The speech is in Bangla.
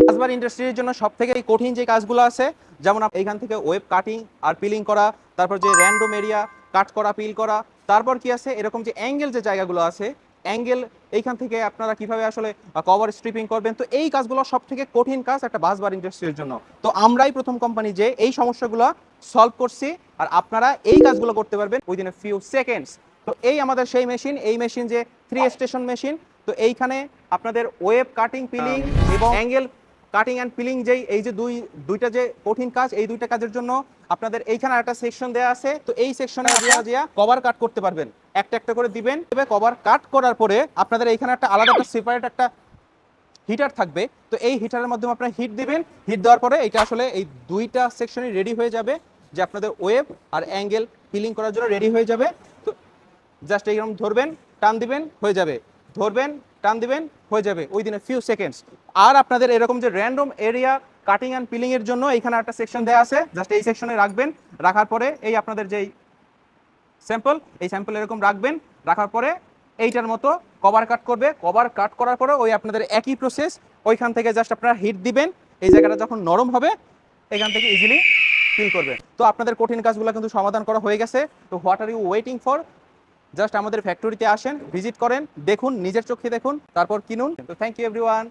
কাজবার ইন্ডাস্ট্রির জন্য সব থেকে কঠিন যে কাজগুলো আছে যেমন এইখান থেকে ওয়েব কাটিং আর পিলিং করা তারপর যে র্যান্ডম এরিয়া কাট করা পিল করা তারপর কি আছে এরকম যে অ্যাঙ্গেল যে জায়গাগুলো আছে অ্যাঙ্গেল এইখান থেকে আপনারা কীভাবে আসলে কভার স্ট্রিপিং করবেন তো এই কাজগুলো সব থেকে কঠিন কাজ একটা বাসবার ইন্ডাস্ট্রির জন্য। তো আমরাই প্রথম কোম্পানি যে এই সমস্যাগুলো সলভ করছি আর আপনারা এই কাজগুলো করতে পারবেন উইদিন এ ফিউ সেকেন্ডস তো এই আমাদের সেই মেশিন এই মেশিন যে থ্রি স্টেশন মেশিন তো এইখানে আপনাদের ওয়েব কাটিং পিলিং এবং অ্যাঙ্গেল কাটিং অ্যান্ড পিলিং যেই এই যে দুই দুইটা যে কঠিন কাজ এই দুইটা কাজের জন্য আপনাদের এইখানে একটা সেকশন দেওয়া আছে। তো এই সেকশনে দিয়া দিয়া কভার কাট করতে পারবেন। একটা একটা করে দিবেন। তবে কভার কাট করার পরে আপনাদের এইখানে একটা আলাদা একটা সেপারেট একটা হিটার থাকবে। তো এই হিটারের মাধ্যমে আপনারা হিট দিবেন। হিট দেওয়ার পরে এটা আসলে এই দুইটা সেকশনই রেডি হয়ে যাবে। যে আপনাদের ওয়েব আর অ্যাঙ্গেল পিলিং করার জন্য রেডি হয়ে যাবে। তো জাস্ট এইরকম ধরবেন টান দিবেন হয়ে যাবে। ধরবেন টান দিবেন, হয়ে যাবে ওই দিনে ফিউ সেকেন্ডস আর আপনাদের এরকম যে random area cutting and peeling এর জন্য এখানে একটা সেকশন দেওয়া আছে জাস্ট এই সেকশনে রাখবেন, রাখার পরে এই আপনাদের যেই স্যাম্পল এই স্যাম্পল এরকম রাখবেন, রাখার পরে এইটার মতো কভার কাট করবে কভার কাট করার পরে ওই আপনাদের একই প্রসেস ওইখান থেকে জাস্ট আপনারা হিট দিবেন, এই জায়গাটা যখন নরম হবে, এখান থেকে ইজিলি ফিল করবে। তো আপনাদের কঠিন কাজগুলো কিন্তু সমাধান করা হয়ে গেছে। তো what are you waiting for just আমাদের ফ্যাক্টরিতে আসেন ভিজিট করেন, দেখুন, নিজের চোখে দেখুন, তারপর কিনুন। তো থ্যাংক ইউ এভরিওয়ান